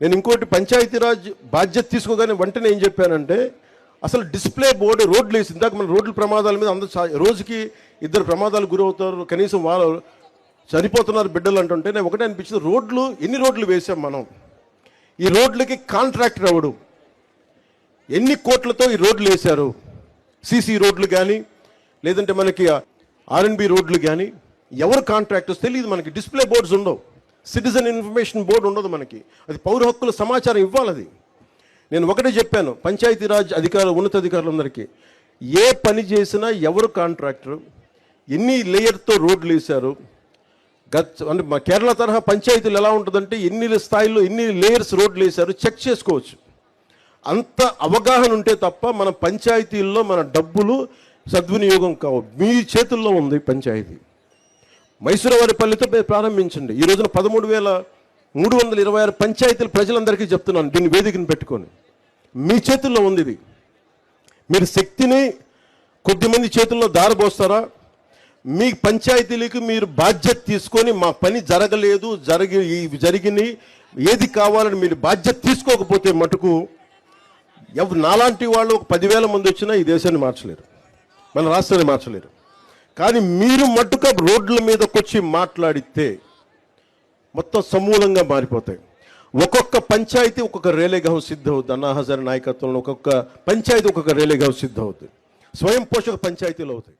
నేను ఇంకోటి పంచాయతీరాజ్ బాధ్యత తీసుకోగానే వెంటనే ఏం చెప్పానంటే అసలు డిస్ప్లే బోర్డు రోడ్లు వేసి ఇందాక మన రోడ్ల ప్రమాదాల మీద అందరూ రోజుకి ఇద్దరు ప్రమాదాలు గురవుతారు కనీసం వాళ్ళు చనిపోతున్నారు బిడ్డలు అంటుంటే నేను ఒకటే అనిపించింది రోడ్లు ఎన్ని రోడ్లు వేసాం మనం? ఈ రోడ్లకి కాంట్రాక్టర్ ఎవడు? ఎన్ని కోట్లతో ఈ రోడ్లు వేశారు? సీసీ రోడ్లు కానీ లేదంటే మనకి ఆర్ఎన్బి రోడ్లు కానీ ఎవరు కాంట్రాక్టర్స్? తెలియదు మనకి డిస్ప్లే బోర్డ్స్ ఉండవు. సిటిజన్ ఇన్ఫర్మేషన్ బోర్డు ఉండదు మనకి. అది పౌర హక్కుల సమాచారం ఇవ్వాలి అది నేను ఒకటే చెప్పాను పంచాయతీరాజ్ అధికారులు ఉన్నతాధికారులందరికీ ఏ పని చేసినా ఎవరు కాంట్రాక్టర్ ఎన్ని లేయర్తో రోడ్లు వేశారు గత అంటే మా కేరళ తరహా పంచాయతీలు ఎలా ఉంటుందంటే ఎన్ని స్థాయిలో ఎన్ని లేయర్స్ రోడ్లు వేశారు చెక్ చేసుకోవచ్చు. అంత అవగాహన ఉంటే తప్ప మన పంచాయతీల్లో మన డబ్బులు సద్వినియోగం కావు. మీ చేతుల్లో ఉంది పంచాయతీ. మైసూరవారిపల్లితో పల్లెతో ప్రారంభించండి. ఈ రోజున పదమూడు వేల మూడు వందల ఇరవై ఆరు పంచాయతీలు ప్రజలందరికీ చెప్తున్నాను. దీన్ని వేదికను పెట్టుకొని. మీ చేతుల్లో ఉంది ఇది. మీరు శక్తిని కొద్దిమంది చేతుల్లో దారబోస్తారా మీ పంచాయతీలకు మీరు బాధ్యత తీసుకొని మా పని జరగలేదు జరిగి ఇవి ఏది కావాలని మీరు బాధ్యత తీసుకోకపోతే మటుకు ఎవరు నాలాంటి వాళ్ళు ఒక పదివేల మంది వచ్చినా ఈ దేశాన్ని మార్చలేరు. మన రాష్ట్రాన్ని మార్చలేరు. కానీ మీరు మట్టుక రోడ్ల మీదకి వచ్చి మాట్లాడితే మొత్తం సమూలంగా మారిపోతాయి. ఒక్కొక్క పంచాయతీ ఒక్కొక్క రేలేగా సిద్ధవుద్ది అన్నా హజారి నాయకత్వంలో ఒక్కొక్క పంచాయతీ ఒక్కొక్క రేలేగా సిద్ధవుద్ది. స్వయం పోషక పంచాయతీలు అవుతాయి.